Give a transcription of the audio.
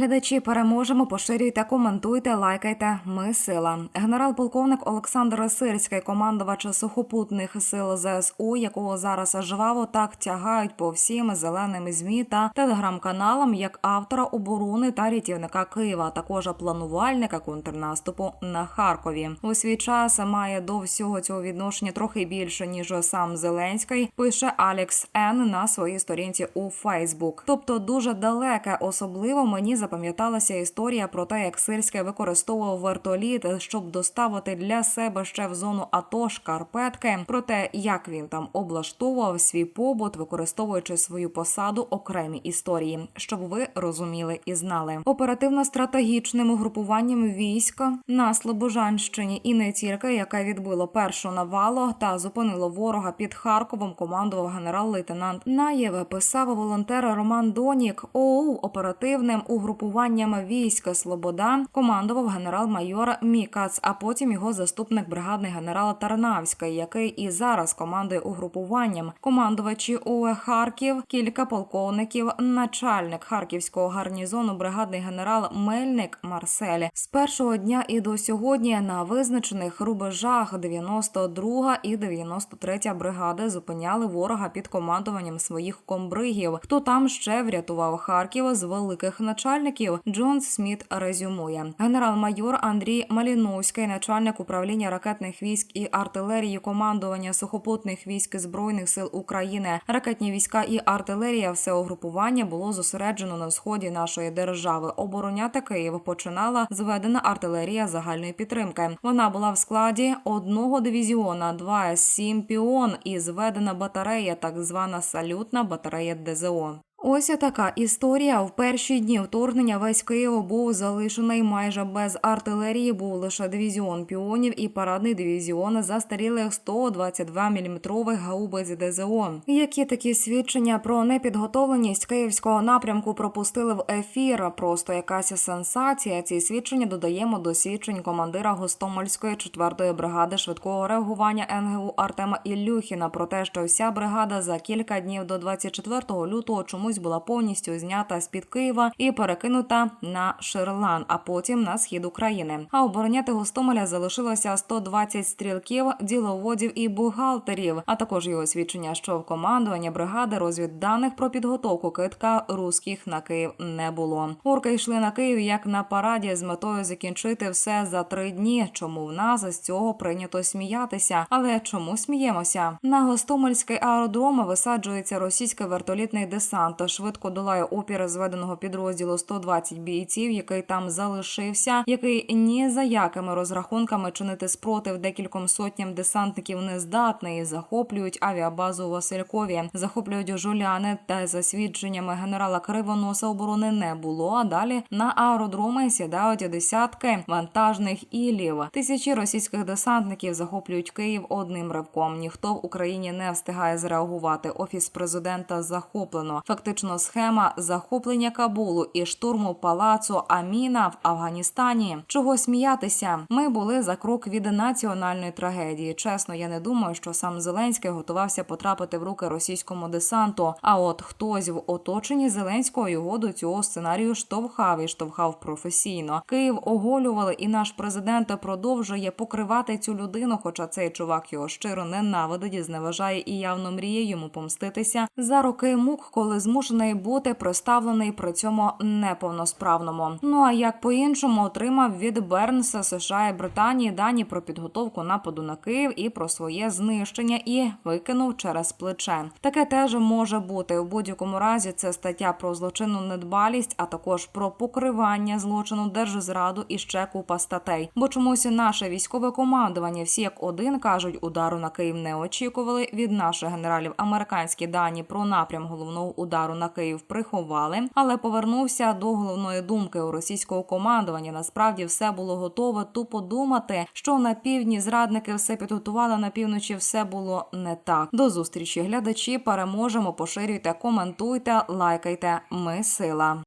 Глядачі переможемо. Поширюйте, коментуйте, лайкайте. Ми сила. Генерал-полковник Олександр Сирський, командувач сухопутних сил ЗСУ, якого зараз жваво так тягають по всім зеленим змі та телеграм-каналам, як автора оборони та рятівника Києва, також планувальника контрнаступу на Харкові. У свій час має до всього цього відношення трохи більше ніж сам Зеленський. Пише Алекс Н на своїй сторінці у Фейсбук. Тобто дуже далеке, особливо мені запам'яталася історія про те, як Сирський використовував вертоліт, щоб доставити для себе ще в зону АТО шкарпетки. Про те, як він там облаштовував свій побут, використовуючи свою посаду окремі історії, щоб ви розуміли і знали. Оперативно-стратегічним угрупуванням військ на Слобожанщині і не тільки, яке відбило першу навалу та зупинило ворога під Харковом, командував генерал-лейтенант Наєв. Писав волонтер Роман Донік. ОУ оперативним угрупуванням війська Слобода командував генерал-майор Мікац, а потім його заступник бригадний генерал Тарнавський, який і зараз командує угрупуванням. Командувачі УЕ Харків, кілька полковників, начальник харківського гарнізону, бригадний генерал Мельник Марсель. З першого дня і до сьогодні на визначених рубежах 92 і 93 бригади зупиняли ворога під командуванням своїх комбригів. Хто там ще врятував Харків з великих начальників? Джон Сміт резюмує. Генерал-майор Андрій Маліновський, начальник управління ракетних військ і артилерії командування сухопутних військ збройних сил України. Ракетні війська і артилерія все угрупування було зосереджено на сході нашої держави. Обороняти Київ починала зведена артилерія загальної підтримки. Вона була в складі одного дивізіона, 2 С7 піон і зведена батарея, так звана салютна батарея ДЗО. Ось така історія. В перші дні вторгнення весь Київ був залишений майже без артилерії. Був лише дивізіон піонів і парадний дивізіон застарілих 122 мм гаубиць ДЗО. Які такі свідчення про непідготовленість київського напрямку пропустили в ефір? Просто якась сенсація. Ці свідчення додаємо до свідчень командира Гостомельської 4-ї бригади швидкого реагування НГУ Артема Ілюхіна про те, що вся бригада за кілька днів до 24 лютого чомусь була повністю знята з під Києва і перекинута на Шерлан, а потім на схід України. А обороняти Гостомеля залишилося 120 стрілків, діловодів і бухгалтерів, а також його свідчення, що в командування бригади розвідданих про підготовку китка руських на Київ не було. Орки йшли на Київ як на параді з метою закінчити все за три дні. Чому в нас з цього прийнято сміятися? Але чому сміємося? На Гостомельський аеродром висаджується російський вертолітний десант. Швидко долає опір зведеного підрозділу 120 бійців, який там залишився, який ні за якими розрахунками чинити спротив декільком сотням десантників не здатний. Захоплюють авіабазу у Василькові, захоплюють жуляни та за свідченнями генерала Кривоноса оборони не було. А далі на аеродроми сідають десятки вантажних ілів. Тисячі російських десантників захоплюють Київ одним ривком. Ніхто в Україні не встигає зреагувати. Офіс президента захоплено. Фактично схема захоплення Кабулу і штурму палацу Аміна в Афганістані. Чого сміятися? Ми були за крок від національної трагедії. Чесно, я не думаю, що сам Зеленський готувався потрапити в руки російському десанту. А от хтось в оточенні Зеленського його до цього сценарію штовхав і штовхав професійно. Київ оголювали, і наш президент продовжує покривати цю людину. Хоча цей чувак його щиро ненавидить, зневажає і явно мріє йому помститися за роки мук, коли змушений бути представлений при цьому неповносправному. Ну а як по-іншому отримав від Бернса США і Британії дані про підготовку нападу на Київ і про своє знищення, і викинув через плече. Таке теж може бути у будь-якому разі. Це стаття про злочинну недбалість, а також про покривання злочину держзраду і ще купа статей. Бо чомусь наше військове командування всі як один кажуть, удару на Київ не очікували. Від наших генералів американські дані про напрям головного удару на Київ приховали, але повернувся до головної думки у російського командування. Насправді все було готове. Тупо думати, що на півдні зрадники все підготували на півночі. Все було не так. До зустрічі, глядачі. Переможемо. Поширюйте, коментуйте, лайкайте. Ми сила.